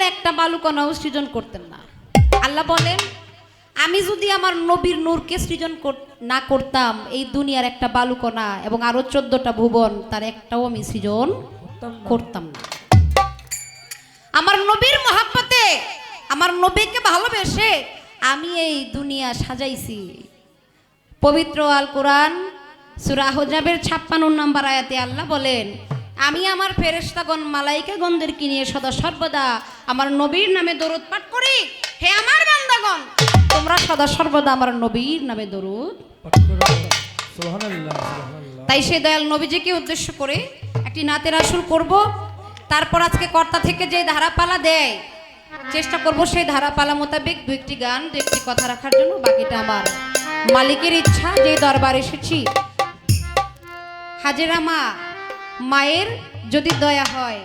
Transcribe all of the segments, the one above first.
দুনিয়ার একটা বালুকণাও সৃজন করতেন না। আল্লাহ বলেন, আমি যদি আমার নবীর নূরকে সৃজন না করতাম, এই দুনিয়ার একটা বালুকণা এবং আরও চোদ্দটা ভুবন, তার একটাও আমি সৃজন করতাম না। আমার নবীর মহাব্বতে, আমার নবীকে ভালোবেসে আমি এই দুনিয়া সাজাইছি। পবিত্র আল কোরআন সুরা হজাবের ছাপ্পান্ন নাম্বার আয়াতে আল্লাহ বলেন আমি আমার ফেরেশতাগণ মালাইকাগণদেরকে নিয়ে সদা সর্বদা আমার নবীর নামে দরুদ পাঠ করি? হে আমার বান্দাগণ তোমরা সদা সর্বদা আমার নবীর নামে দরুদ তাই সে দয়াল নবীজিকে উদ্দেশ্য করে একটি নাতের আসল করব। তারপর আজকে কর্তা থেকে যে ধারাপালা দেয় চেষ্টা করব সেই ধারাপালা মোতাবেক দু একটি গান দু একটি কথা রাখার জন্য। বাকিটা আমার মালিকের ইচ্ছা যে দরবার এসেছি। হাজেরা মা মায়ের যদি দয়া হয়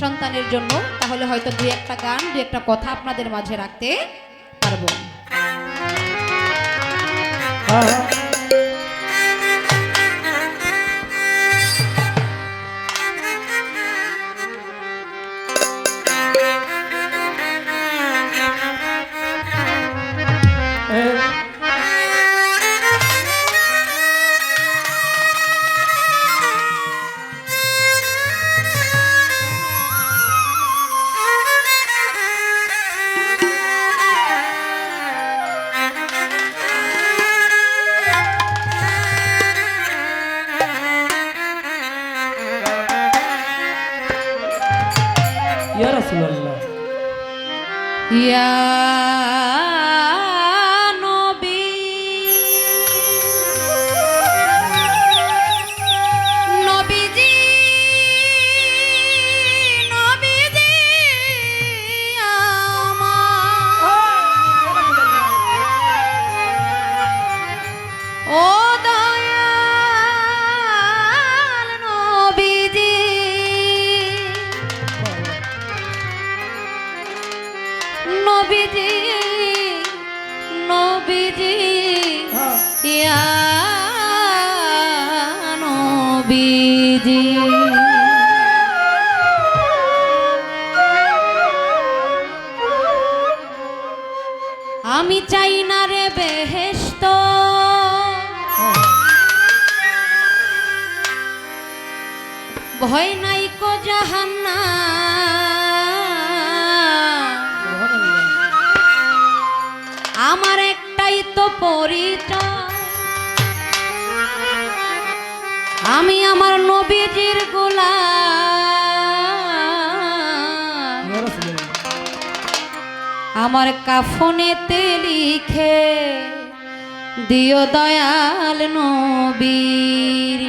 সন্তানের জন্য, তাহলে হয়তো দু একটা গান দু একটা কথা আপনাদের মাঝে রাখতে পারব। ভয় নাই কো জাহান্না আমার একটাই তো পরিচয়। আমি আমার নবীজির গোলা আমার কাফনেতে লিখে দিও দয়াল নবীর